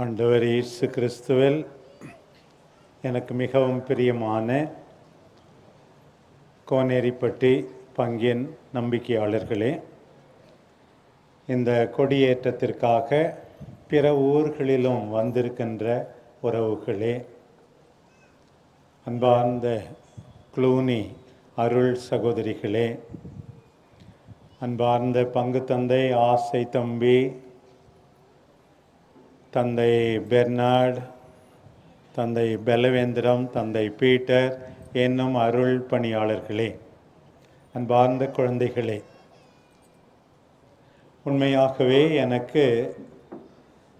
ஆண்டவர் இயேசு கிறிஸ்துவில் எனக்கு மிகவும் பிரியமான கோனேரிப்பட்டி பங்கின் நம்பிக்கையாளர்களே இந்த கொடியேற்றத்திற்காக பிற ஊர்களிலும் வந்திருக்கின்ற உறவுகளே அன்பார்ந்த குளூனி அருள் சகோதரிகளே அன்பார்ந்த பங்கு தந்தை ஆசை தம்பி தந்தை பெர்னார்ட் தந்தை பெலவேந்திரம் தந்தை பீட்டர் என்னும் அருள் பணியாளர்களே அன்பார்ந்த குழந்தைகளே. உண்மையாகவே எனக்கு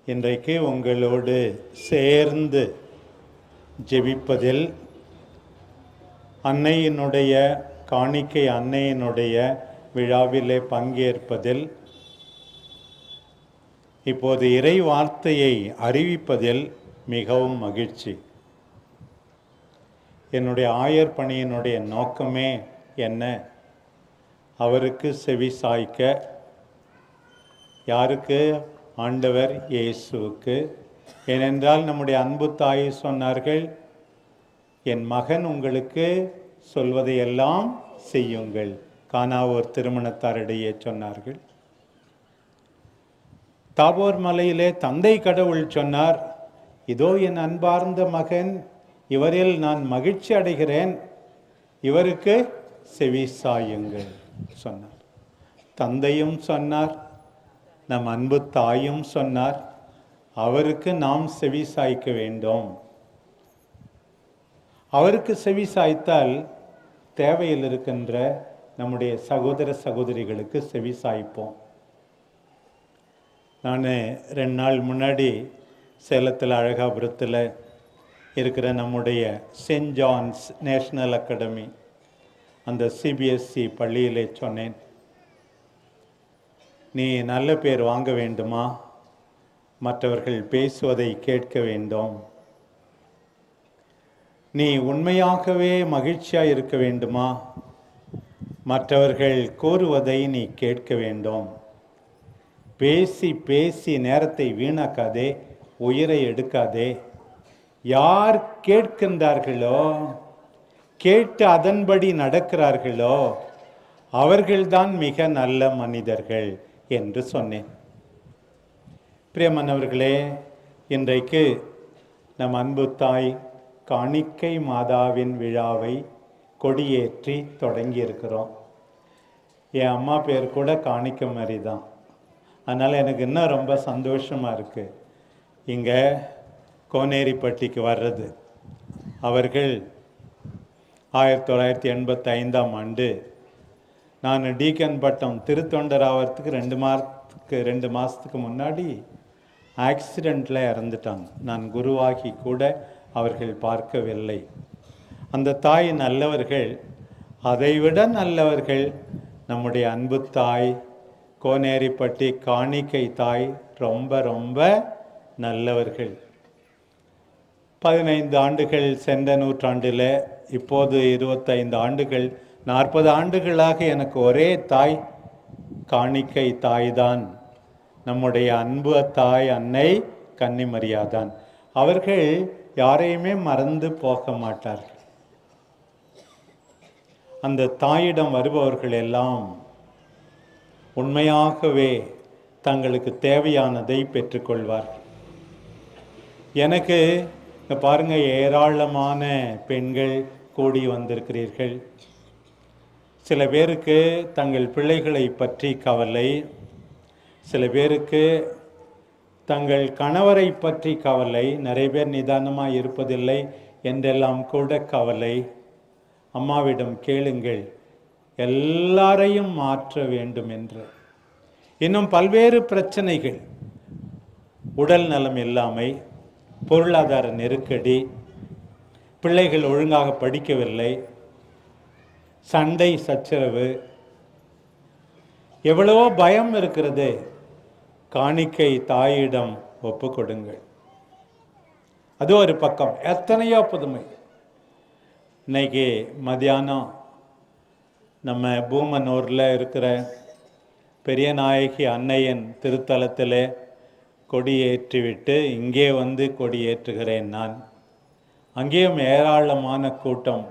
இன்றைக்கு உங்களோடு சேர்ந்து ஜெபிப்பதில் அன்னையினுடைய காணிக்கை அன்னையினுடைய விழாவிலே பங்கேற்பதில் இப்போது இறை வார்த்தையை அறிவிப்பதில் மிகவும் மகிழ்ச்சி. என்னுடைய ஆயர் பணியினுடைய நோக்கமே என்ன? அவருக்கு செவி சாய்க்க யாருக்கு? ஆண்டவர் இயேசுவுக்கு. ஏனென்றால் நம்முடைய அன்பு தாய் சொன்னார்கள் என் மகன் உங்களுக்கு சொல்வதையெல்லாம் செய்யுங்கள். காணாவோர் திருமணத்தாரிடையே சொன்னார்கள். தாபோர் மலையிலே தந்தை கடவுள் சொன்னார் இதோ என் அன்பார்ந்த மகன் இவரில் நான் மகிழ்ச்சி அடைகிறேன். இவருக்கு செவி சாயுங்கள் சொன்னார். தந்தையும் சொன்னார் நம் அன்பு தாயும் சொன்னார் அவருக்கு நாம் செவி சாய்க்க வேண்டும். அவருக்கு செவி சாய்த்தால் தேவையில் இருக்கின்ற நம்முடைய சகோதர சகோதரிகளுக்கு செவி சாய்ப்போம். நான் ரெண்டு நாள் முன்னாடி சேலத்தில் அழகாபுரத்தில் இருக்கிற நம்முடைய சென்ட் ஜான்ஸ் நேஷ்னல் அகாடமி அந்த சிபிஎஸ்சி பள்ளியிலே சொன்னேன் நீ நல்ல பேர் வாங்க வேண்டுமா? மற்றவர்கள் பேசுவதை கேட்க வேண்டும். நீ உண்மையாகவே மகிழ்ச்சியாக இருக்க வேண்டுமா? மற்றவர்கள் கூறுவதை நீ கேட்க வேண்டும். பேசி பேசி நேரத்தை வீணாக்காதே உயிரை எடுக்காதே. யார் கேட்கின்றார்களோ கேட்டு அதன்படி நடக்கிறார்களோ அவர்கள்தான் மிக நல்ல மனிதர்கள் என்று சொன்னேன். பிரியமன்னவர்களே இன்றைக்கு நம் அன்பு தாய் காணிக்கை மாதாவின் விழாவை கொடியேற்றி தொடங்கி இருக்கிறோம் என் அம்மா பேர் கூட காணிக்க மாதிரி தான் அதனால் எனக்கு இன்னும் ரொம்ப சந்தோஷமாக இருக்குது இங்கே கோனேரிப்பட்டிக்கு வர்றது. அவர்கள் ஆயிரத்தி தொள்ளாயிரத்தி எண்பத்தி ஐந்தாம் ஆண்டு நான் டீக்கன் பட்டம் திருத்தொண்டர் ஆகிறதுக்கு ரெண்டு மாதத்துக்கு ரெண்டு மாதத்துக்கு முன்னாடி ஆக்சிடெண்ட்டில் இறந்துட்டாங்க நான் குருவாகி கூட அவர்கள் பார்க்கவில்லை. அந்த தாய் நல்லவர்கள் அதைவிட நல்லவர்கள் நம்முடைய அன்பு தாய் கோனேரிப்பட்டி காணிக்கை தாய் ரொம்ப ரொம்ப நல்லவர்கள். பதினைந்து ஆண்டுகள் சென்ற நூற்றாண்டில் இப்போது இருபத்தைந்து ஆண்டுகள் நாற்பது ஆண்டுகளாக எனக்கு ஒரே தாய் காணிக்கை தாய்தான். நம்முடைய அன்பு தாய் அன்னை கன்னிமரியாதான். அவர்கள் யாரையுமே மறந்து போக மாட்டார்கள். அந்த தாயிடம் வருபவர்கள் எல்லாம் உண்மையாகவே தங்களுக்கு தேவையானதை பெற்றுக்கொள்வார்கள் எனக்கு இங்க பாருங்க ஏராளமான பெண்கள் கூடி வந்திருக்கிறீர்கள். சில பேருக்கு தங்கள் பிள்ளைகளை பற்றி கவலை சில பேருக்கு தங்கள் கணவரை பற்றி கவலை நிறைய பேர் நிதானமாக இருப்பதில்லை என்றெல்லாம் கூட கவலை. அம்மாவிடம் கேளுங்கள் எல்லாரையும் மாற்ற வேண்டும் என்று இன்னும் பல்வேறு பிரச்சனைகள். உடல் நலம் இல்லாமை பொருளாதார நெருக்கடி பிள்ளைகள் ஒழுங்காக படிக்கவில்லை சண்டை சச்சரவு எவ்வளவோ பயம் இருக்கிறது. காணிக்கை தாயிடம் ஒப்பு கொடுங்கள். அது ஒரு பக்கம். எத்தனையோ புதுமை. இன்னைக்கு மதியானம் நம்ம பூமனூரில் இருக்கிற பெரியநாயகி அன்னையன் திருத்தலத்தில் கொடியேற்றிவிட்டு இங்கே வந்து கொடியேற்றுகிறேன் நான். அங்கேயும் ஏராளமான கூட்டம்.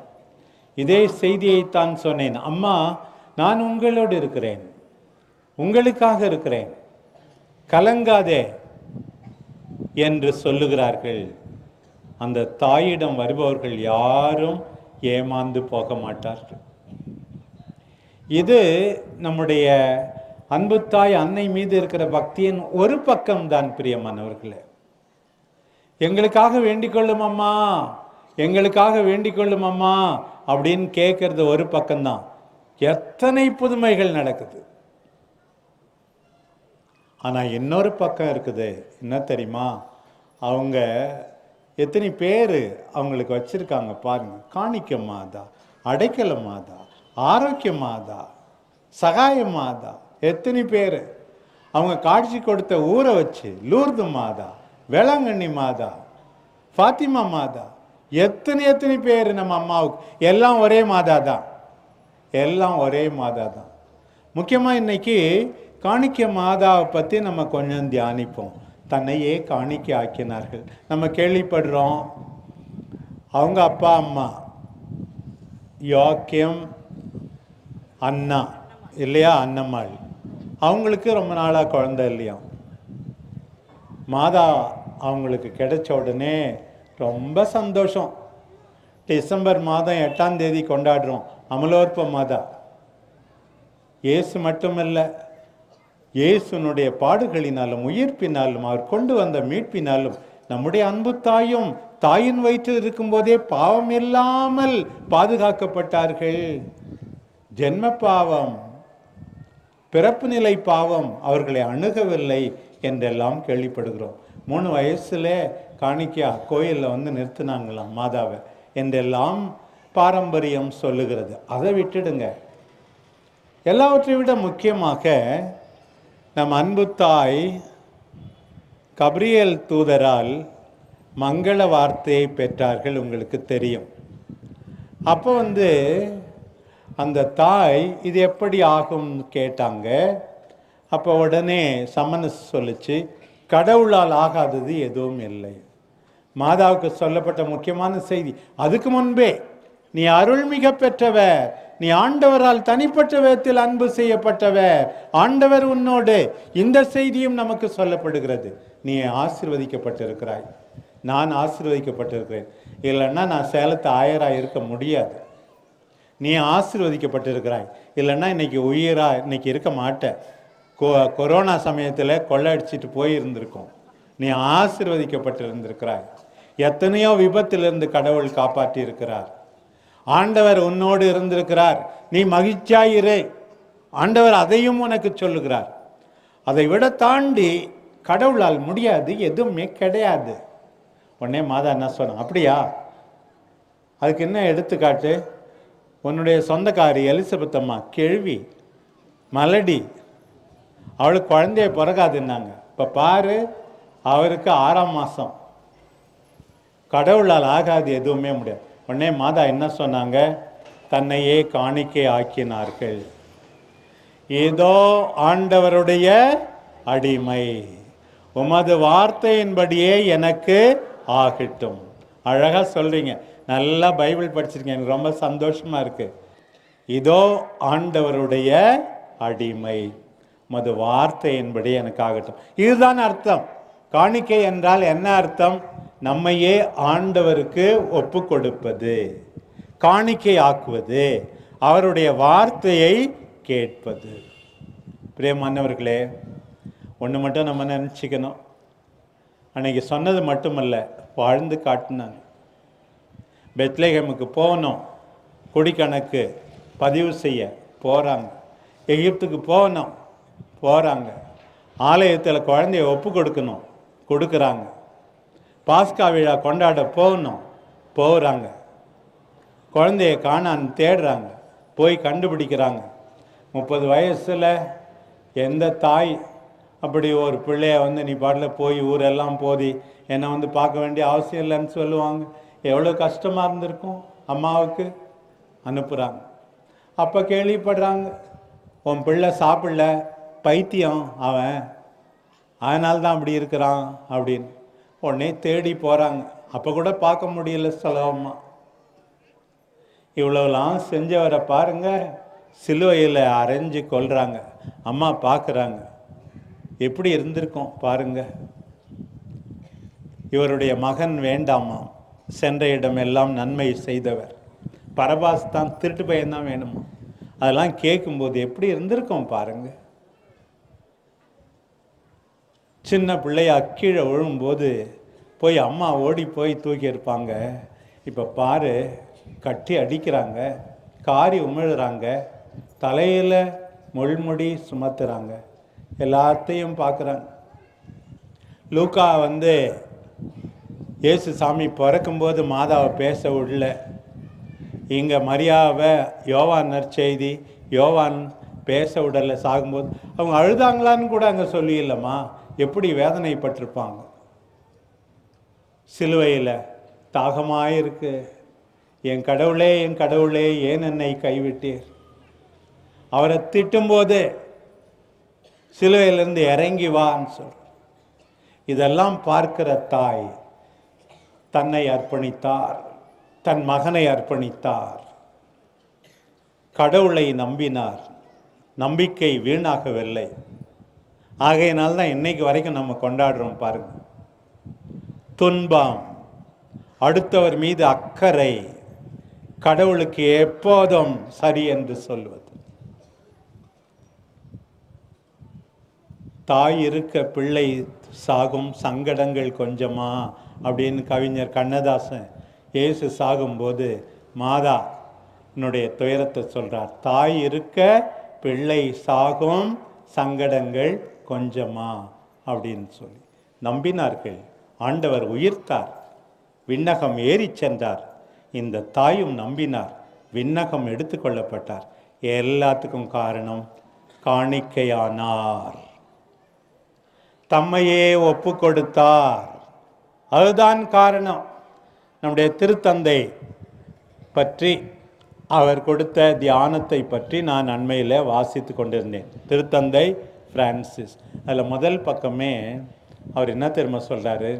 இதே செய்தியைத்தான் சொன்னேன் அம்மா நான் உங்களோடு இருக்கிறேன். உங்களுக்காக இருக்கிறேன். கலங்காதே என்று சொல்லுகிறார்கள். அந்த தாயிடம் வருபவர்கள் யாரும் ஏமாந்து போக மாட்டார்கள். இது நம்முடைய அன்புத்தாய் அன்னை மீது இருக்கிற பக்தியின் ஒரு பக்கம்தான் பிரியமானவர்களே. எங்களுக்காக வேண்டிக் கொள்ளும் அம்மா எங்களுக்காக வேண்டிக் கொள்ளும் அம்மா அப்படின்னு கேட்கறது ஒரு பக்கம்தான். எத்தனை புதுமைகள் நடக்குது. ஆனால் இன்னொரு பக்கம் இருக்குது என்ன தெரியுமா? அவங்க எத்தனை பேர் அவங்களுக்கு வச்சுருக்காங்க பாருங்கள் காணிக்க மாதா அடைக்கல மாதா ஆரோக்கிய மாதா சகாய மாதா எத்தனை பேர்? அவங்க காட்சி கொடுத்த ஊரை வச்சு லூர்து மாதா வேளாங்கண்ணி மாதா ஃபாத்திமா மாதா எத்தனை எத்தனை பேர் நம்ம அம்மாவுக்கு? எல்லாம் ஒரே மாதா தான் எல்லாம் ஒரே மாதா தான் முக்கியமாக இன்னைக்கு காணிக்க மாதாவை பற்றி நம்ம கொஞ்சம் தியானிப்போம். தன்னையே காணிக்க ஆக்கினார்கள். நம்ம கேள்விப்படுறோம். அவங்க அப்பா அம்மா யோக்கியம் அண்ணா இல்லையா? அன்னம்மாள் அவங்களுக்கு ரொம்ப நாளாக குழந்த இல்லையா? மாதா அவங்களுக்கு கிடைச்ச உடனே ரொம்ப சந்தோஷம். டிசம்பர் மாதம் எட்டாம் தேதி கொண்டாடுறோம். அமலோற்ப மாதா. இயேசு மட்டுமல்ல இயேசுனுடைய பாடுகளினாலும் உயிர்ப்பினாலும் அவர் கொண்டு வந்த மீட்பினாலும் நம்முடைய அன்பு தாயும் தாயின் வயிற்றில் இருக்கும்போதே பாவம் இல்லாமல் பாதுகாக்கப்பட்டார்கள். ஜென்ம பாவம் பிறப்பு நிலை பாவம் அவர்களை அணுகவில்லை என்றெல்லாம் கேள்விப்படுகிறோம். மூணு வயசுல காணிக்கையா கோயிலில் வந்து நிறுத்தினாங்களாம் மாதாவை என்றெல்லாம் பாரம்பரியம் சொல்லுகிறது. அதை விட்டுடுங்க. எல்லாவற்றை விட முக்கியமாக நம் அன்பு தாய் கப்ரியல் தூதரால் மங்கள வார்த்தையை பெற்றார்கள் உங்களுக்கு தெரியும். அப்போ வந்து அந்த தாய் இது எப்படி ஆகும்னு கேட்டாங்க. அப்போ உடனே சமனஸ் சொல்லுச்சு கடவுளால் ஆகாதது எதுவும் இல்லை. மாதாவுக்கு சொல்லப்பட்ட முக்கியமான செய்தி அதுக்கு முன்பே நீ அருள்மிக பெற்றவர் நீ ஆண்டவரால் தனிப்பட்ட விதத்தில் அன்பு செய்யப்பட்டவர் ஆண்டவர் உன்னோடு இந்த செய்தியும் நமக்கு சொல்லப்படுகிறது. நீ ஆசிர்வதிக்கப்பட்டிருக்கிறாய். நான் ஆசிர்வதிக்கப்பட்டிருக்கிறேன். இல்லைன்னா நான் சேலத்து ஆயராக இருக்க முடியாது. நீ ஆசிர்வதிக்கப்பட்டிருக்கிறாய். இல்லைன்னா இன்றைக்கி உயிரா இன்னைக்கு இருக்க மாட்ட. கொ கொரோனா சமயத்தில் கொள்ளடிச்சிட்டு போயிருந்திருக்கோம். நீ ஆசிர்வதிக்கப்பட்டிருந்திருக்கிறாய். எத்தனையோ விபத்திலிருந்து கடவுள் காப்பாற்றி இருக்கிறார் ஆண்டவர் உன்னோடு இருந்திருக்கிறார். நீ மகிழ்ச்சியாயிரே ஆண்டவர் அதையும் உனக்கு சொல்லுகிறார். அதை விட தாண்டி கடவுளால் முடியாது எதுவுமே கிடையாது. உடனே மாதா என்ன சொன்னான்? அப்படியா? அதுக்கு என்ன எடுத்துக்காட்டு? உன்னுடைய சொந்தக்காரி எலிசபெத் அம்மா கேள்வி மலடி. அவளுக்கு குழந்தைய பிறகாதுன்னாங்க இப்போ பாரு அவருக்கு ஆறாம் மாதம் கடவுளால் ஆகாது எதுவுமே முடியாது. உடனே மாதா என்ன சொன்னாங்க? தன்னையே காணிக்கை ஆக்கினார்கள். ஏதோ ஆண்டவருடைய அடிமை. உமது வார்த்தையின்படியே எனக்கு ஆகட்டும். அழகாக சொல்கிறீங்க நல்லா பைபிள் படிச்சிருக்கேன். எனக்கு ரொம்ப சந்தோஷமாக இருக்குது இதோ ஆண்டவருடைய அடிமை. மது வார்த்தையின்படி எனக்கு ஆகட்டும் இதுதான் அர்த்தம். காணிக்கை என்றால் என்ன அர்த்தம்? நம்மையே ஆண்டவருக்கு ஒப்பு கொடுப்பது காணிக்கை ஆக்குவது. அவருடைய வார்த்தையை கேட்பது. பிரியமானவர்களே ஒன்று மட்டும் நம்ம நினச்சிக்கணும். அன்னைக்கு சொன்னது மட்டுமல்ல வாழ்ந்து காட்டினாங்க பெத்லேகமுக்கு போகணும். குடிக்கணக்கு பதிவு செய்ய போகிறாங்க எகிப்துக்கு போகணும். போகிறாங்க ஆலயத்தில் குழந்தைய ஒப்பு கொடுக்கணும். கொடுக்குறாங்க. பாஸ்கா விழா கொண்டாட போகணும். போகிறாங்க குழந்தைய காணான்னு தேடுறாங்க. போய் கண்டுபிடிக்கிறாங்க. முப்பது வயசில் எந்த தாய் அப்படி ஒரு பிள்ளைய வந்து நீ பாட்டில் போய் ஊரெல்லாம் போதி என்னை வந்து பார்க்க வேண்டிய அவசியம் இல்லைன்னு சொல்லுவாங்க. எவ்வளோ கஷ்டமாக இருந்திருக்கும்? அம்மாவுக்கு அனுப்புகிறாங்க அப்போ கேள்விப்படுறாங்க உன் பிள்ளை சாப்பிடல பைத்தியம் அவன். அதனால தான் அப்படி இருக்கிறான் அப்படின்னு. உடனே தேடி போகிறாங்க அப்போ கூட பார்க்க முடியல சுலபமாக இவ்வளோலாம் செஞ்சவரை பாருங்க சிலுவையில் அரைஞ்சு கொள்கிறாங்க அம்மா பார்க்குறாங்க எப்படி இருந்திருக்கோம் பாருங்க. இவருடைய மகன் வேண்டாமா சென்ற இடமெல்லாம் நன்மை செய்தவர். பரபாஸ் தான் திருட்டு பையன்தான் வேணுமா? அதெல்லாம் கேட்கும்போது எப்படி இருந்திருக்கும் பாருங்க. சின்ன பிள்ளையா கீழே விழும்போது போய் அம்மா ஓடி போய் தூக்கி இருப்பாங்க இப்போ பாரு கட்டி அடிக்கிறாங்க காரி உமிழுறாங்க தலையில் முள்முடி சுமத்துறாங்க. எல்லாத்தையும் பார்க்குறாங்க. லூக்கா வந்து இயேசு சாமி பிறக்கும்போது மாதாவை பேச விடல இங்கே மரியாவை யோவான் நற்செய்தி யோவான் பேச விடல சாகும்போது அவங்க அழுதாங்களான்னு கூட அங்கே சொல்லியில்லம்மா. எப்படி வேதனைப்பட்டிருப்பாங்க. சிலுவையில் தாகமாயிருக்கு. என் கடவுளே என் கடவுளே ஏன் என்னை கைவிட்டீர்? அவரை திட்டும்போது சிலுவையிலேருந்து இறங்கி வான்னு சொல். இதெல்லாம் பார்க்கிற தாய் தன்னை அர்ப்பணித்தார். தன் மகனை அர்ப்பணித்தார். கடவுளை நம்பினார். நம்பிக்கை வீணாகவில்லை. ஆகையினால் தான் இன்னைக்கு வரைக்கும் நம்ம கொண்டாடுறோம் பாருங்க. துன்பம் அடுத்தவர் மீது அக்கறை கடவுளுக்கு எப்போதும் சரி என்று சொல்வது. தாய் இருக்க பிள்ளை சாகும் சங்கடங்கள் கொஞ்சமா அப்படின்னு கவிஞர் கண்ணதாசன் இயேசு சாகும்போது மாதா என்னுடைய துயரத்தை சொல்கிறார் தாய் இருக்க பிள்ளை சாகும் சங்கடங்கள் கொஞ்சமா? அப்படின்னு சொல்லி. நம்பினார்கள். ஆண்டவர் உயிர்த்தார். விண்ணகம் ஏறிச் சென்றார். இந்த தாயும் நம்பினார். விண்ணகம் எடுத்துக்கொள்ளப்பட்டார் எல்லாத்துக்கும் காரணம் காணிக்கையானார். தம்மையே ஒப்பு கொடுத்தார். அதுதான் காரணம். நம்முடைய திருத்தந்தை பற்றி அவர் கொடுத்த தியானத்தை பற்றி நான் அண்மையில் வாசித்து கொண்டிருந்தேன். திருத்தந்தை பிரான்சிஸ். அதில் முதல் பக்கமே அவர் என்ன தெரியுமா சொல்கிறாரு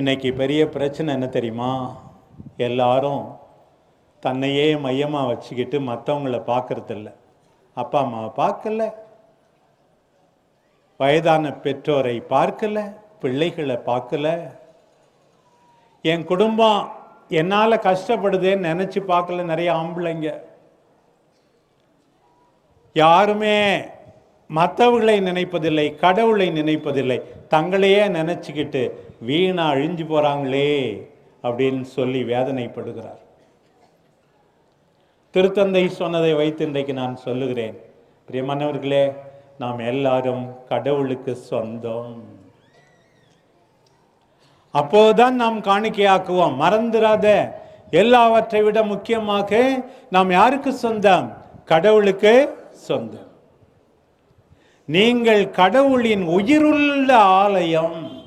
இன்னைக்கு பெரிய பிரச்சனை என்ன தெரியுமா? எல்லாரும் தன்னையே மையமாக வச்சுக்கிட்டு மற்றவங்கள பார்க்குறதில்ல அப்பா அம்மாவை பார்க்கல வயதான பெற்றோரை பார்க்கல. பிள்ளைகளை பார்க்கல. என் குடும்பம் என்னால் கஷ்டப்படுதேன்னு நினச்சி பார்க்கல நிறைய ஆம்பளைங்க. யாருமே மற்றவர்களை நினைப்பதில்லை கடவுளை நினைப்பதில்லை. தங்களையே நினச்சிக்கிட்டு வீணா அழிஞ்சு போகிறாங்களே அப்படின்னு சொல்லி வேதனைப்படுகிறார். திருத்தந்தை சொன்னதை வைத்து இன்றைக்கு நான் சொல்லுகிறேன். பிரியமானவர்களே நாம் எல்லாரும் கடவுளுக்கு சொந்தம். அப்போதுதான் நாம் காணிக்கையாக்குவோம். மறந்துடாத எல்லாவற்றை விட முக்கியமாக நாம் யாருக்கு சொந்தம்? கடவுளுக்கு சொந்தம். நீங்கள் கடவுளின் உயிருள்ள ஆலயம்.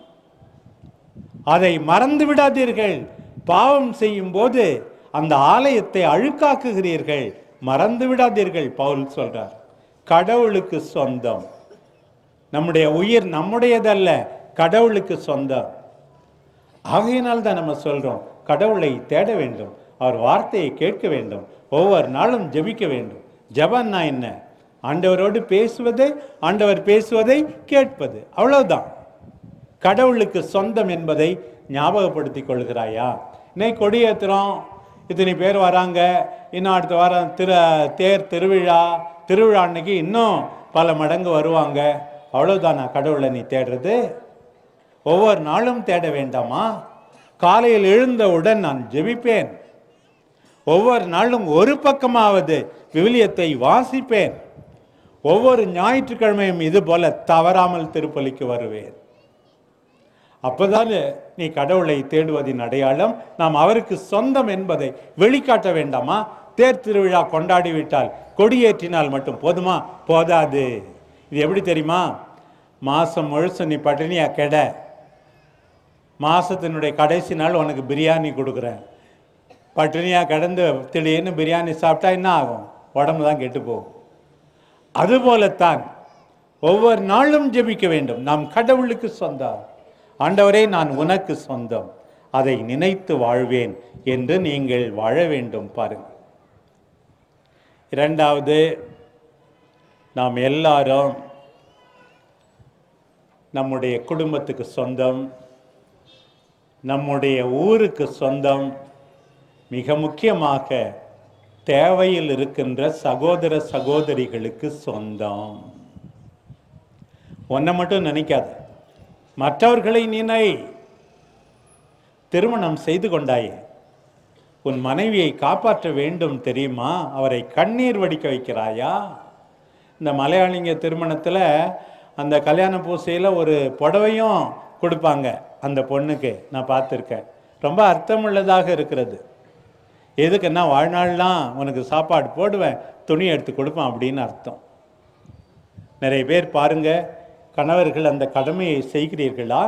அதை மறந்து விடாதீர்கள் பாவம் செய்யும் போது அந்த ஆலயத்தை அழுக்காக்குகிறீர்கள். மறந்து விடாதீர்கள் பவுல் சொல்றார். கடவுளுக்கு சொந்தம். நம்முடைய உயிர் நம்முடையதல்ல கடவுளுக்கு சொந்தம். ஆகையினால் தான் நம்ம சொல்கிறோம் கடவுளை தேட வேண்டும் அவர் வார்த்தையை கேட்க வேண்டும் ஒவ்வொரு நாளும் ஜெபிக்க வேண்டும். ஜபன்னா என்ன? ஆண்டவரோடு பேசுவதே ஆண்டவர் பேசுவதை கேட்பது. அவ்வளவுதான். கடவுளுக்கு சொந்தம் என்பதை ஞாபகப்படுத்திக் கொள்கிறாயா? இன்னைக்கு கொடியேற்றுறோம் இத்தனை பேர் வராங்க இன்னும் அடுத்த வாரம் திரு தேர் திருவிழா திருவிழா அன்னைக்கு இன்னும் பல மடங்கு வருவாங்க. அவ்வளவுதானா கடவுளை நீ தேடுறது? ஒவ்வொரு நாளும் தேட வேண்டாமா? காலையில் எழுந்தவுடன் நான் ஜெபிப்பேன். ஒவ்வொரு நாளும் ஒரு பக்கமாவது விவிலியத்தை வாசிப்பேன். ஒவ்வொரு ஞாயிற்றுக்கிழமையும் இது போல தவறாமல் திருப்பலிக்கு வருவேன். அப்போதான் நீ கடவுளை தேடுவதின் அடையாளம் நாம் அவருக்கு சொந்தம் என்பதை வெளிக்காட்ட வேண்டாமா? தேர் திருவிழா கொண்டாடிவிட்டால் கொடியேற்றினால் மட்டும் போதுமா? போதாது. இது எப்படி தெரியுமா? மாசம் முழுசு நீ பட்டினியா கெட. மாதத்தினுடைய கடைசி நாள் உனக்கு பிரியாணி கொடுக்குறேன். பட்டினியாக கிடந்து திடீர்னு பிரியாணி சாப்பிட்டா என்ன ஆகும்? உடம்பு தான் கெட்டு போகும். அதுபோலத்தான் ஒவ்வொரு நாளும் ஜெபிக்க வேண்டும். நாம் கடவுளுக்கு சொந்தம். ஆண்டவரே நான் உனக்கு சொந்தம். அதை நினைத்து வாழ்வேன் என்று நீங்கள் வாழ வேண்டும் பாருங்கள். இரண்டாவது நாம் எல்லாரும் நம்முடைய குடும்பத்துக்கு சொந்தம். நம்முடைய ஊருக்கு சொந்தம் மிக முக்கியமாக தேவையில் இருக்கின்ற சகோதர சகோதரிகளுக்கு சொந்தம். ஒன்றை மட்டும் நினைக்காத. மற்றவர்களை நினை. திருமணம் செய்து கொண்டாயே. உன் மனைவியை காப்பாற்ற வேண்டும் தெரியுமா? அவரை கண்ணீர் வடிக்க வைக்கிறாயா? இந்த மலையாளிங்க திருமணத்தில் அந்த கல்யாண பூசையில் ஒரு புடவையும் கொடுப்பாங்க. அந்த பொண்ணுக்கு நான் பார்த்துருக்கேன். ரொம்ப அர்த்தமுள்ளதாக இருக்கிறது. எதுக்குன்னா வாழ்நாள்லாம் உனக்கு சாப்பாடு போடுவேன் துணி எடுத்து கொடுப்பேன் அப்படின்னு அர்த்தம். நிறைய பேர் பாருங்க கணவர்கள் அந்த கடமையை செய்கிறீர்களா?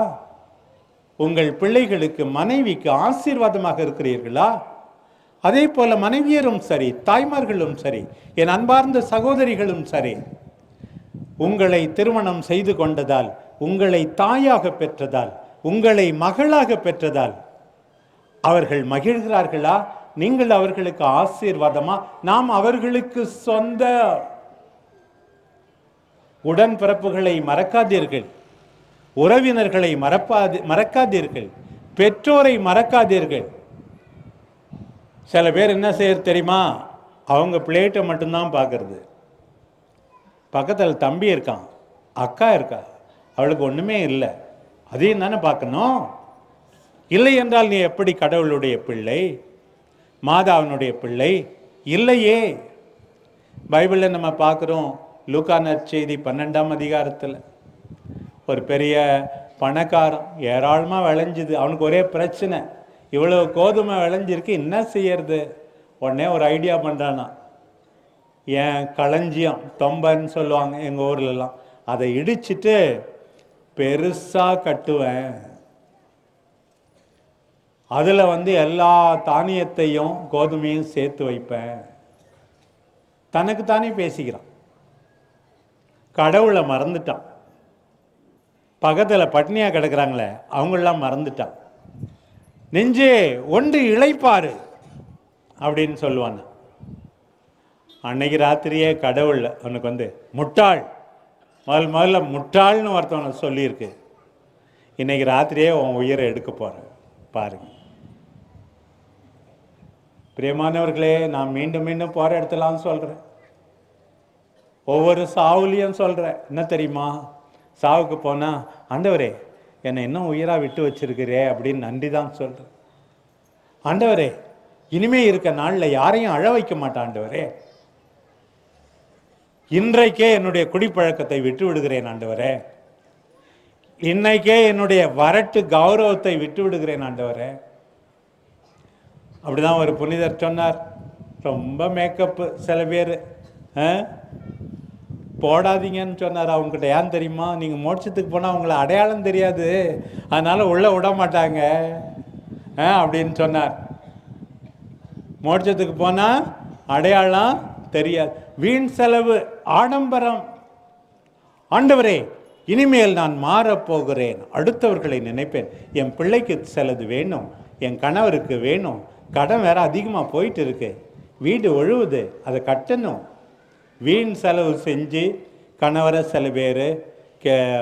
உங்கள் பிள்ளைகளுக்கு மனைவிக்கு ஆசீர்வாதமாக இருக்கிறீர்களா? அதே போல மனைவியரும் சரி தாய்மார்களும் சரி என் அன்பார்ந்த சகோதரிகளும் சரி உங்களை திருமணம் செய்து கொண்டதால் உங்களை தாயாக பெற்றதால் உங்களை மகளாக பெற்றதால் அவர்கள் மகிழ்கிறார்களா? நீங்கள் அவர்களுக்கு ஆசீர்வாதமா? நாம் அவர்களுக்கு சொந்த உடன்பிறப்புகளை மறக்காதீர்கள். உறவினர்களை மறப்பாது மறக்காதீர்கள். பெற்றோரை மறக்காதீர்கள். சில பேர் என்ன செய்ய தெரியுமா? அவங்க பிளேட்டை மட்டும்தான் பார்க்கறது. பக்கத்தில் தம்பி இருக்கான் அக்கா இருக்கா அவளுக்கு ஒன்றுமே இல்லை. அதையும் தானே பார்க்கணும்? இல்லை என்றால் நீ எப்படி கடவுளுடைய பிள்ளை மாதாவினுடைய பிள்ளை? இல்லையே. பைபிளில் நம்ம பார்க்குறோம் லூக்கா நற்செய்தி பன்னெண்டாம் அதிகாரத்தில். ஒரு பெரிய பணக்காரன் ஏராளமாக விளைஞ்சுது. அவனுக்கு ஒரே பிரச்சனை இவ்வளோ கோதுமை விளைஞ்சிருக்கு என்ன செய்யறது? உடனே ஒரு ஐடியா பண்ணுறானா என் களஞ்சியம் தொம்பன்னு சொல்லுவாங்க எங்கள் ஊர்லலாம். அதை இடிச்சிட்டு பெருசாக கட்டுவேன். அதில் வந்து எல்லா தானியத்தையும் கோதுமையும் சேர்த்து வைப்பேன். தனக்கு தானே பேசிக்கிறான். கடவுளை மறந்துட்டான். பக்கத்தில் பட்னியாக கிடக்கிறாங்களே அவங்களெலாம் மறந்துட்டான். நெஞ்சே ஒன்று இழைப்பாரு அப்படின்னு சொல்லுவான் அன்னைக்கு ராத்திரியே கடவுள் அவனுக்கு வந்து முட்டாள் முதல் முதல்ல முட்டாள்னு ஒருத்தவனை சொல்லியிருக்கு. இன்றைக்கி ராத்திரியே உன் உயிரை எடுக்க போகிறேன் பாருங்க. பிரியமானவர்களே நான் மீண்டும் மீண்டும் போகிற இடத்துலான்னு சொல்கிறேன் ஒவ்வொரு சாவுலையும் சொல்கிறேன் என்ன தெரியுமா? சாவுக்கு போனால் ஆண்டவரே என்னை இன்னும் உயிராக விட்டு வச்சிருக்கிறே அப்படின்னு நன்றி தான் சொல்கிறேன் ஆண்டவரே இனிமே இருக்க நாளில் யாரையும் அழ வைக்க மாட்டான் ஆண்டவரே. இன்றைக்கே என்னுடைய குடிப்பழக்கத்தை விட்டு விடுகிறேன் ஆண்டவரே. இன்னைக்கே என்னுடைய வரட்டு கௌரவத்தை விட்டு விடுகிறேன் ஆண்டவரே. அப்படிதான் ஒரு புனிதர் சொன்னார். ரொம்ப மேக்கப்பு சில பேர் போடாதீங்கன்னு சொன்னார். அவங்ககிட்ட ஏன் தெரியுமா? நீங்கள் மோட்சத்துக்கு போனால் அவங்கள அடையாளம் தெரியாது. அதனால் உள்ளே விட மாட்டாங்க. ஆ, அப்படின்னு சொன்னார். மோட்சத்துக்கு போனால் அடையாளம் தெரியாது. வீண் செலவு ஆடம்பரம். ஆண்டவரே இனிமேல் நான் மாறப்போகிறேன். அடுத்தவர்களை நினைப்பேன். என் பிள்ளைக்கு சிலது வேணும். என் கணவருக்கு வேணும். கடன் வேற அதிகமாக போயிட்டு இருக்கு வீடு ஒழுவுது. அதை கட்டணும். வீண் செலவு செஞ்சு கணவரை சில பேர் கே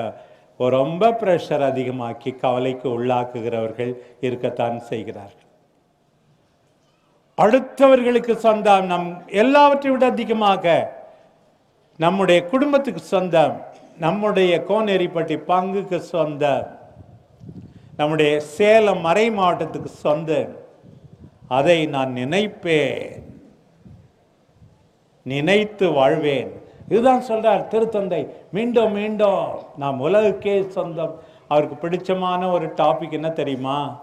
ரொம்ப ப்ரெஷர் அதிகமாக்கி கவலைக்கு உள்ளாக்குகிறவர்கள் இருக்கத்தான் செய்கிறார்கள். அடுத்தவர்களுக்கு சொந்தம் நம் எல்லாவற்றை விட அதிகமாக நம்முடைய குடும்பத்துக்கு சொந்தம் நம்முடைய கோனேரிப்பட்டி பங்குக்கு சொந்தம் நம்முடைய சேலம் மறை மாவட்டத்துக்கு சொந்தம். அதை நான் நினைப்பேன். நினைத்து வாழ்வேன். இதுதான் சொல்றார் திருத்தந்தை. மீண்டும் மீண்டும் நாம் உலகுக்கே சொந்தம். அவருக்கு பிடிச்சமான ஒரு டாபிக் என்ன தெரியுமா?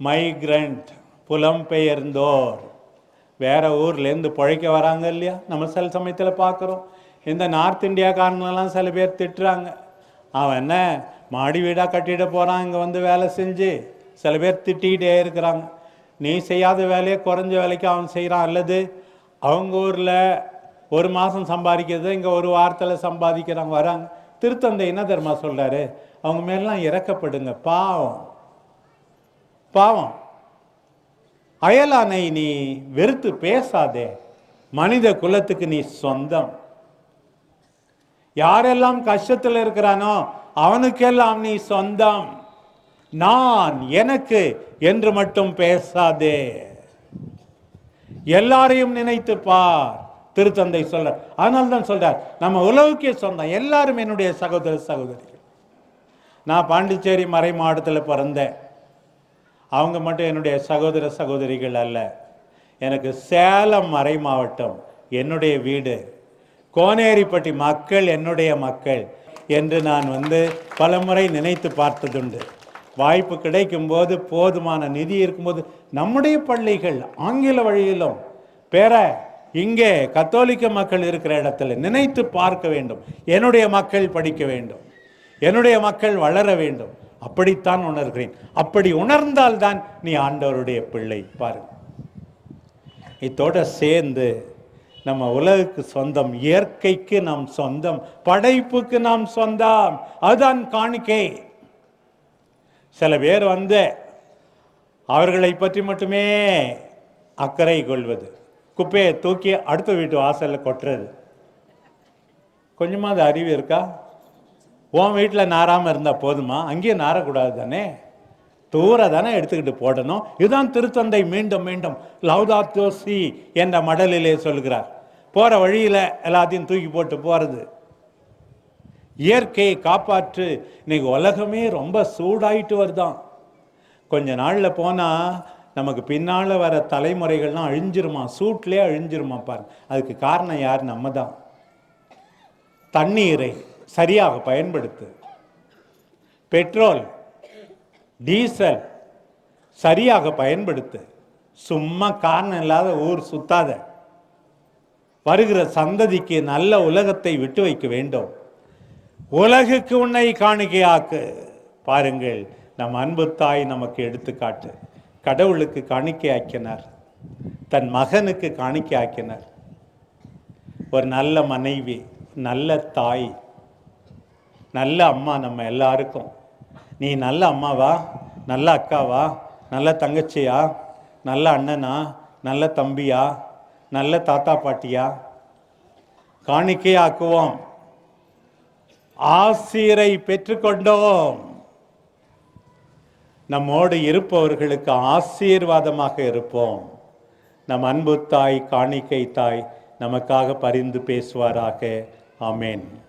மைக்ரண்ட் புலம்பெயர்ந்தோர். வேறு ஊர்லேருந்து பிழைக்க வராங்க இல்லையா? நம்ம சில சமயத்தில் பார்க்குறோம் இந்த நார்த் இந்தியாக்காரங்களெல்லாம் சில பேர் திட்டுறாங்க. அவன் என்ன மாடி வீடாக கட்டிட போகிறான் இங்கே வந்து வேலை செஞ்சு. சில பேர் திட்டிகிட்டே இருக்கிறாங்க. நீ செய்யாத வேலையை குறைஞ்ச வேலைக்கு அவன் செய்கிறான் அல்லது அவங்க ஊரில் ஒரு மாதம் சம்பாதிக்கிறது இங்கே ஒரு வாரத்தில் சம்பாதிக்கிறாங்க வராங்க. திருத்தந்தை என்ன தெரியுமா சொல்கிறாரு அவங்க மேலாம் இறக்கப்படுங்க. பாவம். பாவம். அயலானை நீ வெறுத்து பேசாதே. மனித குலத்துக்கு நீ சொந்தம். யாரெல்லாம் கஷ்டத்தில் இருக்கிறானோ அவனுக்கெல்லாம் நீ சொந்தம். நான் எனக்கு என்று மட்டும் பேசாதே. எல்லாரையும் நினைத்து பார். திருத்தந்தை சொல்றார். அதனால தான் சொல்றார் நம்ம உலகுக்கே சொந்தம். எல்லாரும் என்னுடைய சகோதர சகோதரிகள். நான் பாண்டிச்சேரி மறை மாவட்டத்தில் பிறந்தேன். அவங்க மட்டும் என்னுடைய சகோதர சகோதரிகள் அல்ல. எனக்கு சேலம் மறை மாவட்டம் என்னுடைய வீடு. கோனேரிப்பட்டி மக்கள் என்னுடைய மக்கள் என்று நான் வந்து பலமுறை நினைத்து பார்த்ததுண்டு. வாய்ப்பு கிடைக்கும்போது போதுமான நிதி இருக்கும்போது நம்முடைய பள்ளிகள் ஆங்கில வழியிலும் பேர இங்கே கத்தோலிக்க மக்கள் இருக்கிற இடத்துல நினைத்து பார்க்க வேண்டும். என்னுடைய மக்கள் படிக்க வேண்டும். என்னுடைய மக்கள் வளர வேண்டும். அப்படித்தான் உணர்கிறேன். அப்படி உணர்ந்தால்தான் நீ ஆண்டவருடைய பிள்ளை. பாருங்க. இதோட சேர்ந்து நம்ம உலகுக்கு சொந்தம் இயற்கைக்கு நாம் சொந்தம் படைப்புக்கு நாம் சொந்தம். அதுதான் காணிக்கை. சில பேர் வந்து அவர்களை பற்றி மட்டுமே அக்கறை கொள்வது. குப்பையை தூக்கி அடுத்த வீட்டு வாசலில் கொட்டுறது. கொஞ்சமாக அது அறிவு இருக்கா? உன் வீட்டில் நாராமல் இருந்தால் போதுமா? அங்கேயும் நாரக்கூடாது தானே? தூர தானே எடுத்துக்கிட்டு போடணும். இதுதான் திருத்தந்தை மீண்டும் மீண்டும் லவ்தா தோசி என்ற மடலிலே சொல்கிறார். போகிற வழியில் எல்லாத்தையும் தூக்கி போட்டு போகிறது இயற்கையை காப்பாற்று. இன்னைக்கு உலகமே ரொம்ப சூடாயிட்டு வருதான். கொஞ்ச நாளில் போனால் நமக்கு பின்னால் வர தலைமுறைகள்லாம் அழிஞ்சிருமா? சூட்லேயே அழிஞ்சிருமா பாருங்க. அதுக்கு காரணம் யார்? நம்ம தான் தண்ணீரை. சரியாக பயன்படுத்து. பெட்ரோல் டீசல் சரியாக பயன்படுத்து. சும்மா காரணம் இல்லாத ஊர் சுத்தாத. வருகிற சந்ததிக்கு நல்ல உலகத்தை விட்டு வைக்க வேண்டும். உலகுக்கு உன்னை காணிக்கையாக்கு. பாருங்கள் நம் அன்பு தாய் நமக்கு எடுத்துக்காட்டு. கடவுளுக்கு காணிக்கையாக்கினார். தன் மகனுக்கு காணிக்கையாக்கினார். ஒரு நல்ல மனைவி நல்ல தாய் நல்ல அம்மா நம்ம எல்லாருக்கும். நீ நல்ல அம்மாவா? நல்ல அக்காவா? நல்ல தங்கச்சியா? நல்ல அண்ணனா? நல்ல தம்பியா? நல்ல தாத்தா பாட்டியா? காணிக்கையாக்குவோம் ஆசிரை பெற்றுக்கொண்டோம். நம்மோடு இருப்பவர்களுக்கு ஆசீர்வாதமாக இருப்போம். நம் அன்பு தாய் காணிக்கை தாய் நமக்காக பரிந்து பேசுவாராக. ஆமேன்.